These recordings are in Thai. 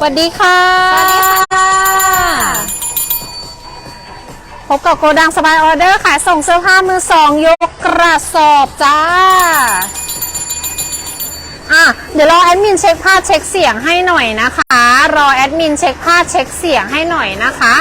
สวัสดีค่ะ สวัสดีค่ะ พบกับโกดังสบายออเดอร์ขายส่งเสื้อผ้ามือสองยกกระสอบจ้า อะ เดี๋ยวรอแอดมินเช็คภาพเช็คเสียงให้หน่อยนะคะ รอแอดมินเช็คภาพเช็คเสียงให้หน่อยนะคะ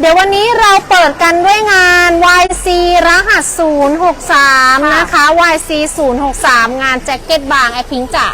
เดี๋ยววันนี้เราเปิดกันด้วยงาน YC รหัส 063 นะคะ YC 063 งานแจ็คเก็ตบางไอพิงจ๋า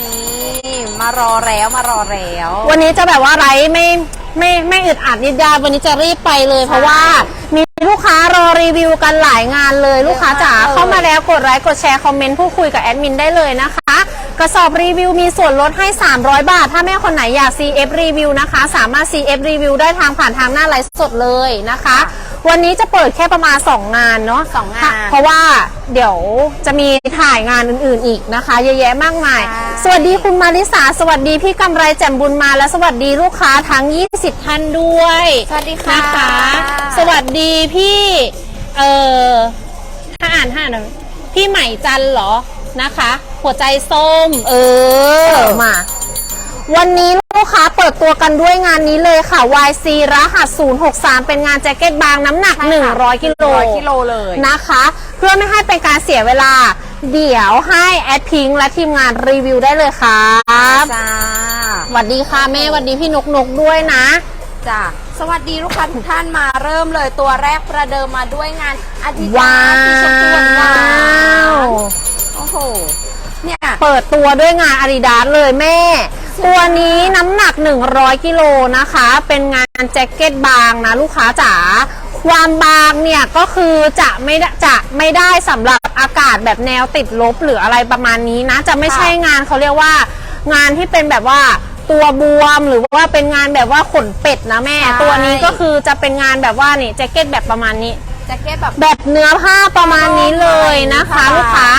นี่มารอแล้วมารอแล้ว วันนี้จะแบบว่าไร้ไม่ไม่ไม่อึดอัดนิดยาวันนี้จะรีบไปเลย เพราะว่ามีลูกค้ารอรีวิวกันหลายงานเลยลูกค้าจ๋าเยอะมากเลย เข้ามาแล้วกดไลค์กดแชร์คอมเมนต์พูดคุยกับแอดมินได้เลยนะคะ กระสอบรีวิวมีส่วนลดให้ 300 บาท ถ้าแม่คนไหนอยาก CF รีวิวนะคะ สามารถ CF รีวิวได้ทางผ่านทางหน้าไลฟ์สดเลยนะคะ วันนี้จะเปิดแค่ประมาณ 2 งานเนาะสองงานเพราะว่าเดี๋ยวจะมีถ่ายงานอื่นๆอีกนะคะ เยอะแยะมากมายค่ะสวัสดีคุณมาริสา สวัสดีพี่กำไรแจ่มบุญมาและสวัสดีลูกค้าทั้ง 20 ท่านด้วย สวัสดีค่ะนะคะ สวัสดีพี่ เออถ้าอ่านถ้าอ่านพี่ใหม่จันเหรอ นะคะ หัวใจส้ม เออมา วันนี้ลูกค้าเปิดตัวกันด้วยงานนี้เลยค่ะ YC รหัส 063 เป็นงานแจ็คเก็ตบางน้ำหนักใช่ค่ะ100 กิโลร้อยกิโลเลยนะคะ เพื่อไม่ให้เป็นการเสียเวลา เดี๋ยวให้แอดพิงค์และทีมงานรีวิวได้เลยครับจ้าสวัสดีค่ะแม่สวัสดีพี่นกนกด้วยนะจ้าสวัสดีลูกค้าทุกท่านมาเริ่มเลยตัวแรกประเดิมมาด้วยงานอาทิตย์ว้าสีชมพูหวานวๆโอ้โห เนี่ย เปิดตัวด้วยงานอาดิดาสเลยแม่สวยตัวนี้น้ำหนัก 100กิโลนะคะ เป็นงานแจ็คเก็ตบางนะลูกค้าจ๋าความบางเนี่ยก็คือจะไม่ได้จะไม่ได้สำหรับอากาศแบบแนวติดลบหรืออะไรประมาณนี้นะ จะไม่ใช่งานเขาเรียกว่างานที่เป็นแบบว่า ตัวบวมหรือว่าเป็นงานแบบว่าขนเป็ดนะแม่ ใช่ ตัวนี้ก็คือจะเป็นงานแบบว่านี่แจ็คเก็ตแบบประมาณนี้ แจ็คเก็ตแบบ แบบเนื้อผ้าประมาณนี้เลยนะคะ ค่ะ ลูกค้า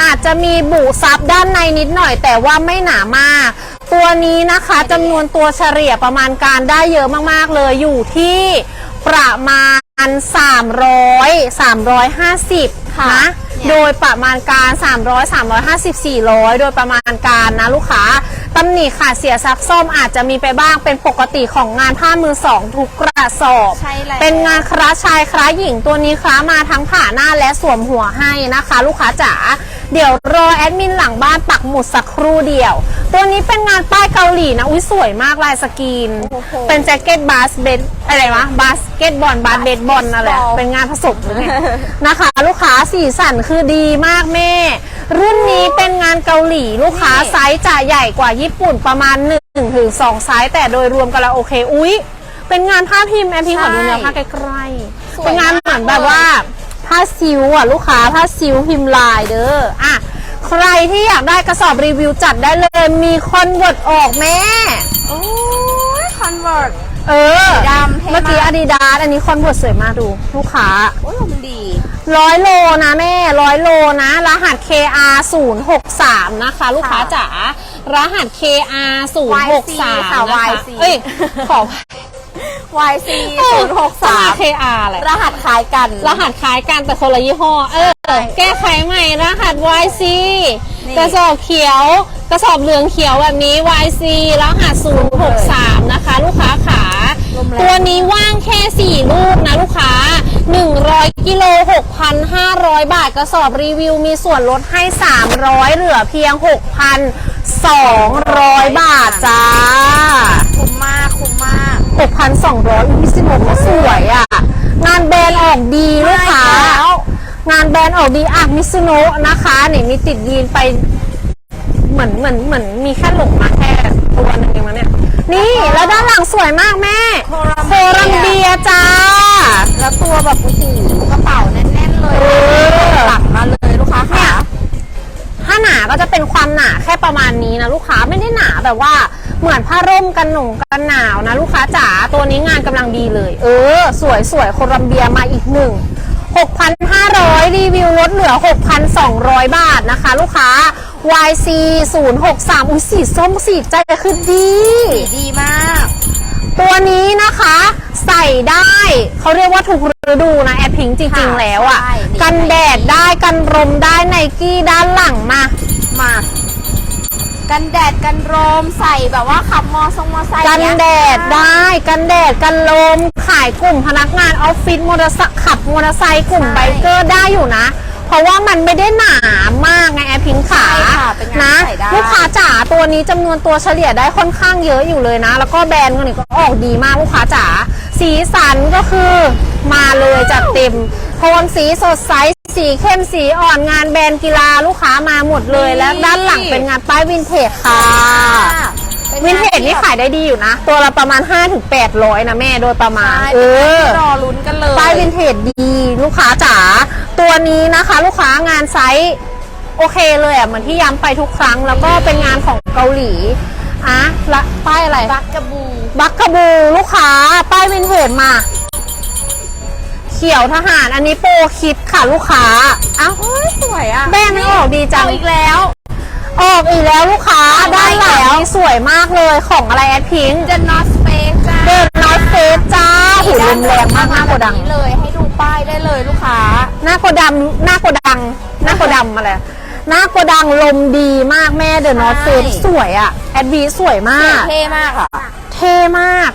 อาจจะมีบุซับด้านในนิดหน่อย แต่ว่าไม่หนามาก ตัวนี้นะคะจำนวนตัวเฉลี่ยประมาณการได้เยอะมากๆเลยอยู่ที่ประมาณ 300 350ค่ะนะเนี่ยโดยประมาณการ 300 350 400 โดยประมาณการนะลูกค้าตำหนิขาดเสียซักซ่อมอาจจะมีไปบ้างเป็นปกติของงานผ้ามือสองทุกกระสอบ ใช่แล้ว เป็นงานคร้าชายคร้าหญิงตัวนี้คร้ามาทั้งผ่าหน้าและสวมหัวให้นะคะ ลูกค้าจ๋าเดี๋ยวรอแอดมินหลังบ้านปักหมุดสักครู่เดียว ตัวนี้เป็นงานป้ายเกาหลีนะ อุ้ยสวยมากลายสกรีน โอ้โหเป็นแจ็คเก็ตบาสเบสอะไรวะบาสเกตบอลบาสเบสบอลอะไรบาสเกตบอลเป็นงานผสมหรือไงนะคะ ลูกค้าสีสันคือดีมากแม่ รุ่นนี้เป็นงานเกาหลีลูกค้าไซส์จะใหญ่กว่าญี่ปุ่นประมาณ1ถึง2ไซส์แต่โดยรวมกันแล้วโอเค อุ๊ย เป็นงานผ้าพิมพ์แอมพิงขอดูเนื้อผ้าใกล้ๆสวยเป็นงานเหมือนมากเลยแบบว่าผ้าซิวอะลูกค้าผ้าซิวพิมพ์ลายเด้ออะใครที่อยากได้กระสอบรีวิวจัดได้เลยมีคอนเวิร์ตออกแม่โอ้ยคอนเวิร์ตเออสีดำเท่มากเมื่อกี้อาดิดาสอันนี้คอนเวิร์ตสวยมากดู ลูกค้าโอ้ยมันดีร้อยโลนะแม่ร้อยโลนะ รหัส KR 0 6 3นะคะ ลูกค้าค่ะจ๋า รหัส KR 0 6 3ค่ะนะคะ YC เอ้ย ขอ YC 0 6 3 KR แหละ รหัสคล้ายกัน รหัสคล้ายกันแต่คนละยี่ห้อ เออใช่แก้ไขใหม่ รหัส YC นี่กระสอบเขียว กระสอบเหลืองเขียวแบบนี้ YC รหัส 063 นะคะ ลูกค้าขาลมแรงตัวนี้ว่างแค่ 4 ลูกนะลูกค้า 100กิโล6,500 บาทกระสอบรีวิวมีส่วนลดให้ 300 เหลือเพียง 6,200 บาทจ้า คุ้มมากคุ้มมาก6,200มิซิโมก็สวยอะ งานแบรนด์ออกดีลูกค้าใช่แล้วงานแบรนด์ออกดีอะมิซุโนะนะคะนี่มีติดยีนไป เหมือนเหมือนเหมือนมีแค่หลงมาแค่ตัวหนึงเอง นะเนี่ยนี่แล้วด้านหลังสวยมากแม่โคลัมโคลัมเบียจ้า แล้วตัวแบบโอ้โหกระเป๋าแน่นๆเลยเออหลังมาเลยลูกค้าเนี่ค่ะยถ้าหนาก็จะเป็นความหนาแค่ประมาณนี้นะลูกค้าไม่ได้หนาแบบว่าเหมือนผ้าร่มกันหนุ่งกันหนาวนะลูกค้าจ๋าตัวนี้งานกำลังดีเลย เออ สวยสวยโคลัมเบียมาอีกหนึ่ง6,500 รีวิวลดเหลือ 6,200 บาทนะคะ ลูกค้า YC 063อุ้ยสีส้มสีใจคือดีสีดีมาก ตัวนี้นะคะ ใส่ได้ เขาเรียกว่าทุกฤดูนะ แอร์พิงค์จริงค่ะๆแล้วอะ่ะ ใช่นี่กันแดดได้กันลมได้ไนกี้ด้านหลังมา มา กันแดดกันโรมใส่แบบว่าขับมอทรงมอไซค์กันเยแดดได้กันแดดกันลมขายกลุ่มพนักงานออฟฟิศมอเตอร์ไซค์ขับมอเตอร์ไซค์กลุ่มใช่ไบเกอร์ได้อยู่นะ เพราะว่ามันไม่ได้หนามากไงแอร์พิงขาใช่ค่ะเป็นงานนะใส่ได้ ลูกค้าจ๋าตัวนี้จำนวนตัวเฉลี่ยได้ค่อนข้างเยอะอยู่เลยนะ แล้วก็แบรนด์คนนี้ก็ออกดีมากลูกค้าจ๋าสีสันก็คือมาเลยจัดเต็มโทนสีสดใสสีเข้มสีอ่อนงานแบรนด์กีฬาลูกค้ามาหมดเลย และด้านหลังเป็นงานป้ายวินเทจค่ะ ขายได้ดีอยู่นะ ตัวละประมาณ 5-800นะแม่โดยประมาณใช่เอเป็นงานอที่รอลุ้นกันเลยป้ายวินเทจดีลูกค้าจ๋าตัวนี้นะคะ ลูกค้างานไซส์โอเคเลยอะเหมือนที่ย้ำไปทุกครั้ง แล้วก็เป็นงานของเกาหลีอะละป้ายอะไรบักกะบู บักกะบูลูกค้า ป้ายวินเทจมา เขียวทหารอันนี้โปรคิดค่ะลูกค้าอ้าวเฮ้ยสวยอะแบรนด์นี้ออกดีจังเอาอีกแล้ว ออกอีกแล้วลูกค้าเอาไว้ด้านหลังแล้วนี่สวยมากเลยของอะไรแอดพิง The North Face จ้าเดนนอตเฟสจ้าหูลมแรงมากหน้าโกดัง นี้เลยให้ดูป้ายได้เลยลูกค้า หน้าโกดังหน้าโกดัง หน้าโกดังอะไรหน้าโกดังลมดีมากแม่เดนนอตเฟสใช่ สวยอะแอดวีสวยมาก เท่มากอะ เท่มาก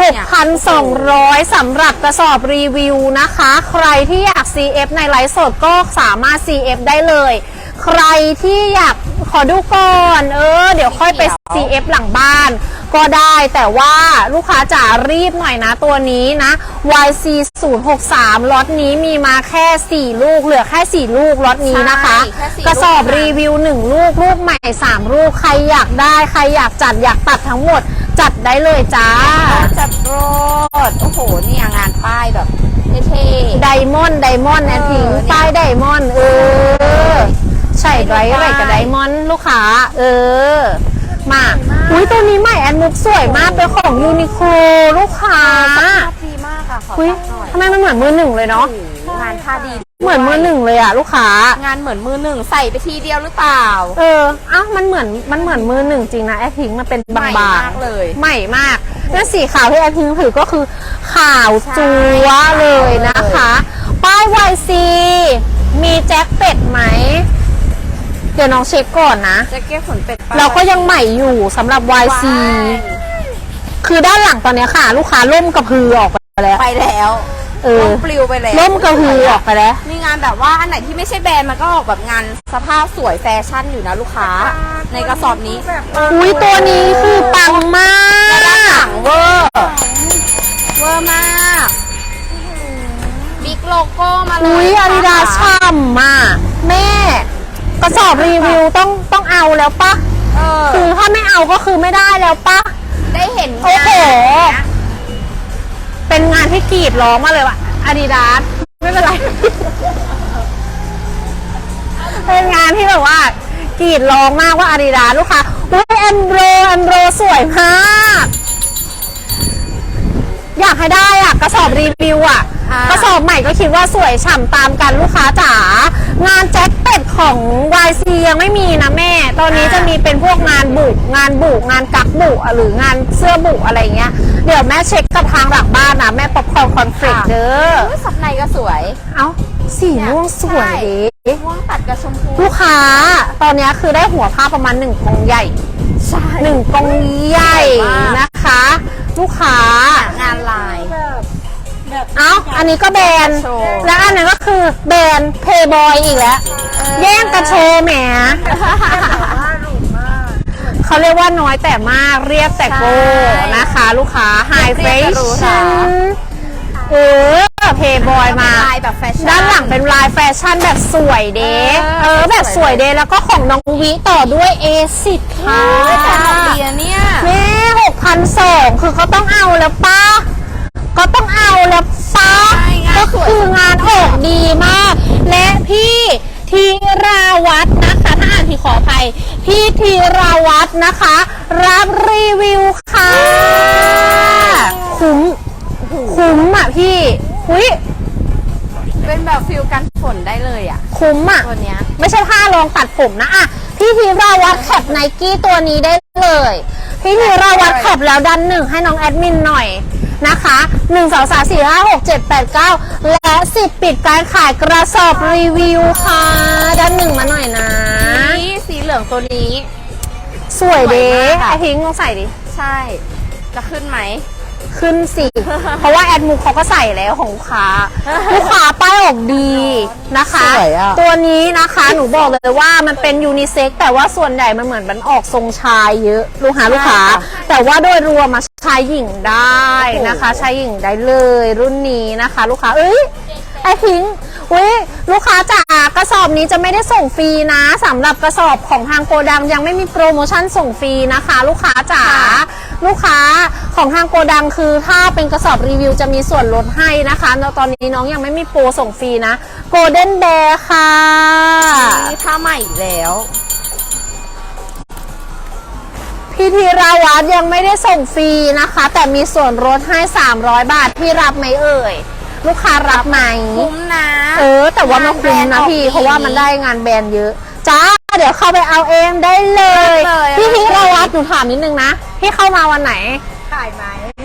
6,200สำหรับกระสอบรีวิวนะคะ ใครที่อยาก CF ในไลฟ์สดก็สามารถ CF ได้เลย ใครที่อยาก ขอดูก่อน เออ เดี๋ยวค่อยไป CF หลังบ้าน ก็ได้แต่ว่าลูกค้าจ๋ารีบหน่อยนะตัวนี้นะ YC 0 6 3ล็อตนี้มีมาแค่ 4 ลูก เหลือแค่ 4 ลูกล็อตนี้นะคะ ใช่แค่สี่กระสอบลูกนะ รีวิว 1 ลูก ลูกใหม่ 3 ลูก ใครอยากได้ ใครอยากจัดอยากตัดทั้งหมด จัดได้เลยจ้า จัดโรดโอ้โหเนี่ยงานป้ายแบบเท่ไดมอนด์ไดมอนด์แอดพิงเออเนี่ย ป้ายไดมอนด์เออ ใช่ไรอะไรกับไดมอนด์ลูกค้า เออ มาอุ้ยตัวนี้ใหม่แอนมุกสวยมากเป็นของยูนิโคลูกค้าๆภาพดีมากอะขออุ้ยจับหน่อยทำไมมันเหมือนมือหนึ่งเลยเนาะโอ้โหงานผ้าดีด้วยเหมือนมือหนึ่งเลยอะลูกค้า งานเหมือนมือหนึ่งใส่ไปทีเดียวหรือเปล่า เออเอ้ามันเหมือนมันเหมือนมือหนึ่งจริงนะแอดพิงมันเป็นบางใหม่ๆมากเลย ใหม่มากแล้วสีขาวที่แอดพิงถือก็คือขาวจัวเลยนะคะ ป้ายวายซีมีแจ็คเป็ดไหม เดี๋ยวน้องเช็คก่อนนะ แจ็คเก็ตขนเป็ดปลเราก็ยังใหม่อยู่สำหรับ YC ว้ายคือด้านหลังตอนเนี้ยค่ะ ลูกค้าล่มกระพือออกไปแล้ว ไปแล้วเออล่มปลิวไปแล้วล่มกระพือออกไปแล้วมีงานแบบว่าอันไหนที่ไม่ใช่แบรนด์มันก็ออกแบบงานสภาพสวยแฟชั่นอยู่นะลูกค้า ในกระสอบนี้อุ้ยตัวนี้คือปังมาก เวอร์เวอร์มากบิ๊กโลโก้มาเลยอุ้ยอาดิดาค่ะ ช่ำอะแม่ กระสอบรีวิวต้องต้องเอาแล้วปะเออ คือถ้าไม่เอาก็คือไม่ได้แล้วปะ ได้เห็นโอ้โหงานแบบเนี้ยเป็นงานที่กรีดร้องมาเลยว่ะอาดิดาสไม่เป็นไร เป็นงานที่แบบว่ากรีดร้องมากว่าอาดิดาสลูกค้าอุ้ยแอมโรแอมโรสวยมาก อยากให้ได้อะกระสอบรีวิวอะอ่ากระสอบใหม่ก็คิดว่าสวยฉ่ำตามกันลูกค้าจ๋างานแจ็คเป็ดของ YC ยังไม่มีนะแม่ ตอนนี้จะมีเป็นพวกงานบุกงานบุกงานกักบุหรืองานเสื้อบุอะไรเงี้ยเดี๋ยวแม่เช็คกับทางหลังบ้านนะแม่ป๊อปคอร์นคอนเฟลกเด้ออุ๊ยสับในก็สวย เอ้าสีม่วงสวยใช่ดิม่วงตัดกับชมพูลูกค้าตอนนี้คือได้หัวผ้าประมาณหนึ่งกองใหญ่ใช่ หนึ่งกองใหญ่สวยมาก นะ คะ ลูกค้า งานลาย เอ้า อันนี้ก็แบรนด์โชว์ และอันนั้นก็คือแบรนด์เพย์บอยอีกแล้ว แย่งกันโชว์แหม เขาเรียกว่าน้อยแต่มากเรียกแต่โก้นะคะ ลูกค้าไฮเฟเรียกแต่หรูชหราเออเพย์บอยมา ลายแบบแฟชั่น ด้านหลังเป็นลายแฟชั่นแบบสวยเด้เออเออ แบบสวยเด้แล้วก็ของน้องวิต่อด้วยเอซิดค่ะโอ้ยแต่ดอกเบี้ยเนี่ย แม่หก พันสองคือเขาต้องเอาแล้วป้าก็ต้องเอาแล้วป้าใช่งานก็สวยคืองานออกดีมาก และพี่ธีราวัฒน์นะคะถ้าอ่านผิดขออภัย พี่ธีราวัฒน์นะคะ รับรีวิวค่ะคุ้มคุ้มอะพี่หุยเป็นแบบฟิลกันฝนได้เลยอะ คุ้มอะตัวเนี้ยไม่ใช่ผ้ารองตัดผมนะอะพี่ธีราวัฒน์แคปไนกี้ตัวนี้ได้เลย พี่ธีราวัฒน์แคปแล้วดันหนึ่งให้น้องแอดมินหน่อยนะคะ1 2 3 4 5 6 7 8 9 และ 10 ปิดการขายกระสอบรีวิวค่ะดันหนึ่งมาหน่อยนะ นี่สีเหลืองตัวนี้ สวยเด้สวยมากอะไอพิงค์ลองใส่ดิ ใช่ จะขึ้นไหม ขึ้นสิ เพราะว่าแอดมุกเขาก็ใส่แล้วของลูกค้า ลูกค้าป้ายออกดีนะคะ สวยอะ ตัวนี้นะคะหนูบอกเลยว่ามันเป็นยูนิเซ็กแต่ว่าส่วนใหญ่มันเหมือนมันออกทรงชายเยอะลูกค้าลูกค้า แต่ว่าโดยรวมมาชายหญิงได้นะคะชายหญิงได้เลย รุ่นนี้นะคะ ลูกค้าเอ้ย ไอพิงค์อุ้ยลูกค้าจ๋ากระสอบนี้จะไม่ได้ส่งฟรีนะสำหรับกระสอบของทางโกดังยังไม่มีโปรโมชั่นส่งฟรีนะคะ ลูกค้าจ๋าลูกค้าของทางโกดังคือถ้าเป็นกระสอบรีวิวจะมีส่วนลดให้นะคะแล้วตอนนี้น้องยังไม่มีโปรส่งฟรีนะโกลเด้นแบร์ค่ะนี่ผ้าใหม่อีกแล้วพี่ธีราวัตรยังไม่ได้ส่งฟรีนะคะ แต่มีส่วนลดให้ 300 บาทพี่รับไหมเอ่ย ลูกค้ารับไหมคุ้มนะเออ แต่ว่ามันคุ้มนะพี่ เพราะว่ามันได้งานแบรนด์เยอะจ้าเดี๋ยวเข้าไปเอาเองได้เลย ได้เลย พี่ธีราวัตรหนูถามนิดนึงนะพี่เข้ามาวันไหน ขายไหม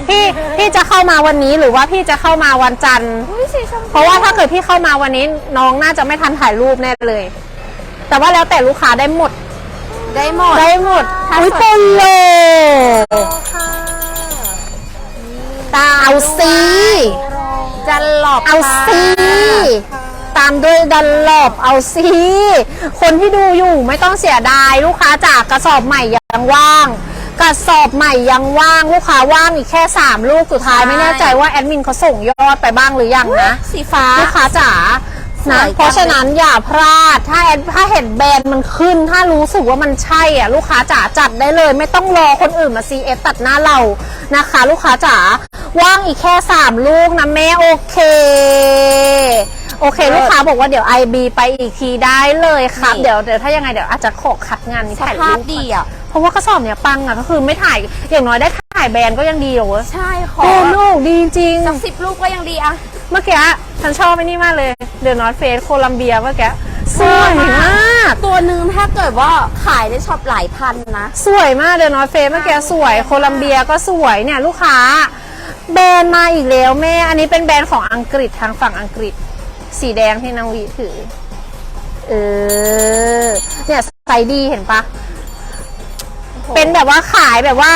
พี่พี่จะเข้ามาวันนี้หรือว่าพี่จะเข้ามาวันจันทร์ อุ้ยสีชมพูเพราะว่าถ้าเกิดพี่เข้ามาวันนี้น้องน่าจะไม่ทันถ่ายรูปแน่เลย แต่ว่าแล้วแต่ลูกค้าได้หมดได้หมดได้หมดถ้าอุ้ยสนเป็นเลยค่ะตาเอาซี จันหลอบเอาค่ะซีตามด้วยดันหลบเอาซีคนที่ดูอยู่ไม่ต้องเสียดายลูกค้าจากกระสอบใหม่ยังว่าง กระสอบใหม่ยังว่างลูกค้าว่างอีกแค่ 3 ลูกสุดท้ายไม่แน่ใจว่าแอดมินเขาส่งยอดไปบ้างหรือยังนะ สีฟ้า ลูกค้าจ๋าสวยจั นะงเพราะฉะนั้นอย่าพลาด ถ้าแอดถ้าเห็นแบรนด์มันขึ้น ถ้ารู้สึกว่ามันใช่อะลูกค้าจ๋าจัดได้เลย ไม่ต้องรอคนอื่นมา CF ตัดหน้าเรานะคะ ลูกค้าจ๋าว่างอีกแค่ 3 ลูกนะแม่โอเค โอเค ลูกค้าบอกว่าเดี๋ยว IB ไปอีกทีได้เลยครับ เดี๋ยวเดี๋ยวถ้ายังไงเดี๋ยวอาจจะขอคัดงานนี้สถ่ายภารูพปดีอะเพราะว่ากระสอบเนี่ยปังอะก็คือไม่ถ่ายอย่างน้อยได้ถ่ายแบรนด์ก็ยังดีเหรอเว้ยใช่ขอโอ้ลูกดีจริงสักสิบลูกก็ยังดีอะเมื่อกี้ ฉันชอบไอ้นี่มากเลยเดอะนอตเฟสโคลัมเบียเมื่อกี้สวยมาก ตัวหนึ่งถ้าเกิดว่าขายได้ช็อปหลายพันนะ สวยมากเดอะนอตเฟสเมื่อกี้สวยโคลัมเบียก็สวยเนี่ยลูกค้า แบรนด์มาอีกแล้วแม่ อันนี้เป็นแบรนด์ของอังกฤษทางฝั่งอังกฤษ สีแดงที่นางวีถือ เออ เนี่ยไซส์ดีเห็นปะ เป็นแบบว่าขายแบบว่า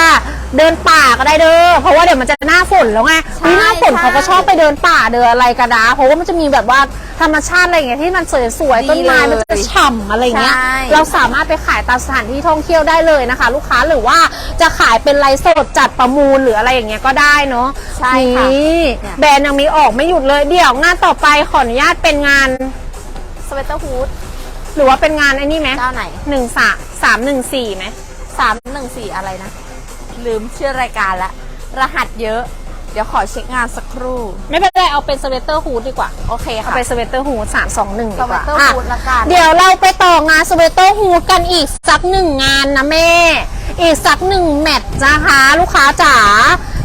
เดินป่าก็ได้เด้อเพราะว่าเดี๋ยวมันจะหน้าฝนแล้วไงใช่อุ๊ยหน้าฝนใช่ เขาก็ชอบไปเดินป่าเดินอะไรกันนะเพราะว่ามันจะมีแบบว่าธรรมชาติอะไรอย่างเงี้ยที่มันสวยๆต้นไม้มันจะฉ่ำอะไรอย่างเงี้ย ใช่ เราสามารถไปขายตามสถานที่ท่องเที่ยวได้เลยนะคะ ลูกค้าหรือว่าจะขายเป็นไลฟ์สดจัดประมูลหรืออะไรอย่างเงี้ยก็ได้เนาะใช่ค่ะนี่เนี่ย แบรนด์ยังมีออกไม่หยุดเลยเดี๋ยวงานต่อไปขออนุญาตเป็นงาน สเวตเตอร์ฮูดหรือว่าเป็นงานไอ้นี่ไหมเจ้าไหนหนึ่งสามสามหนึ่งสี่ไหม สามหนึ่งสี่อะไรนะ ลืมชื่อรายการละ รหัสเยอะ เดี๋ยวขอเช็คงานสักครู่ ไม่เป็นไรเอาเป็นสเวตเตอร์ฮูดดีกว่า โอเคเอาค่ะไปสเวตเตอร์ฮูดสามสองหนึ่งดีกว่าสเวตเตอร์อะฮูดละกัน เดี๋ยวเราไปต่องานสเวตเตอร์ฮูดกันอีกสักหนึ่งงานนะแม่ อีกสักหนึ่งแมตช์นะคะ ลูกค้าจ๋า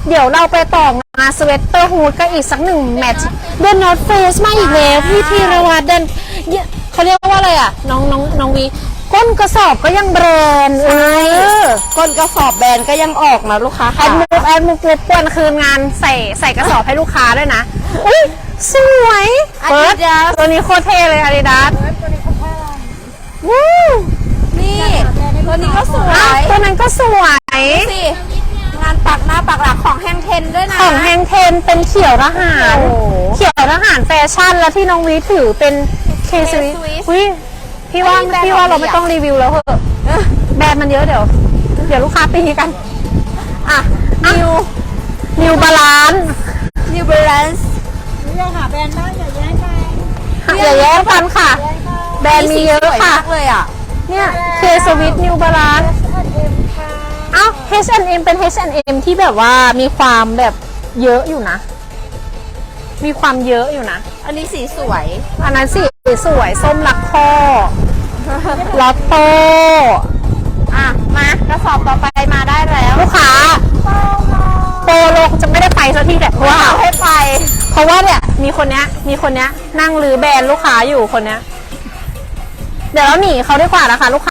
เดี๋ยวเราไปต่องานสเวตเตอร์ฮูดกันอีกสักหนึ่งแมตช์เดนนอตเฟสมาอีกแล้วพี่ธีรวัตรเดนเยเขาเรียกว่าอะไรอะ น้องน้องน้องวี ก้นกระสอบก็ยังแบรนด์เออก้นกระสอบแบรนด์ก็ยังออกนะลูกค้าแอค่ะดมุกแอดมุกรบกวนคืนงานใส่ใส่กระสอบให้ลูกค้าด้วยนะ อุ้ยสวยเปิดตัวนี้โคตรเท่เลยอาดิดาสวู้นี่ตัวนี้ก็สวอ้าวยตัวนั้นก็สวย สิงานปักหน้าปักหลักของแฮงเทนด้วยนะ ของแฮงเทนเป็นเขียวทหาร โอ้โหเขียวทหารแฟชั่นแล้วที่น้องวีถือเป็นเคสวิ K-Swiss อุ้ย พี่ว่าอันนี้แบรนด์พี่ว่าเราของดีไม่อะต้องรีวิวแล้วเหอะแบรนด์มันเยอะเดี๋ยว เดี๋ยวลูกค้าตีกัน อะนิวนิวบาลาน New Balance อย่าแย่งกันค่ะ แบรนด์มีเยอะสวยค่ะมากเลยอะ เนี่ยเคสวิตนิวบาลานเอ้า H&M เป็น H&M ที่แบบว่ามีความแบบเยอะอยู่นะ มีความเยอะอยู่นะ อันนี้สีสวย อันนั้นสีสวยส้มลักข้อ ลอตโต้อะ มากระสอบต่อไปมาได้แล้วลูกค้าโปโลจะไม่ได้ไปสักทีแหละเพราะว่าเอาให้ไป เพราะว่าเนี่ยมีคนเนี้ย มีคนเนี้ย นั่งรื้อแบรนด์ลูกค้าอยู่คนเนี้ย เดี๋ยวเราหนีเขาดีกว่านะคะลูกค้า